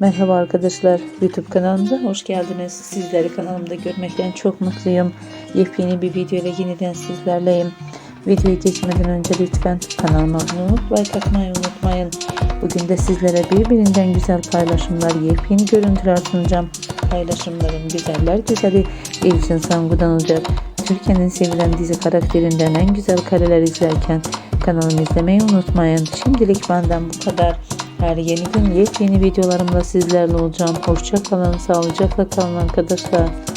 Merhaba arkadaşlar YouTube kanalımda hoş geldiniz. Sizleri kanalımda görmekten çok mutluyum. Yepyeni bir video ile yeniden sizlerleyim. Videoyu geçmeden önce lütfen kanalıma abone olup like atmayı unutmayın. Bugün de sizlere birbirinden güzel paylaşımlar, yepyeni görüntüler sunacağım. Paylaşımların güzeller güzeli Elçin Sangu'dan olacak. Türkiye'nin sevilen dizi karakterinden en güzel kareler izlerken kanalımı izlemeyi unutmayın. Şimdilik benden bu kadar. Her yeni gün yepyeni videolarımla sizlerle olacağım. Hoşça kalın, sağlıcakla kalın arkadaşlar.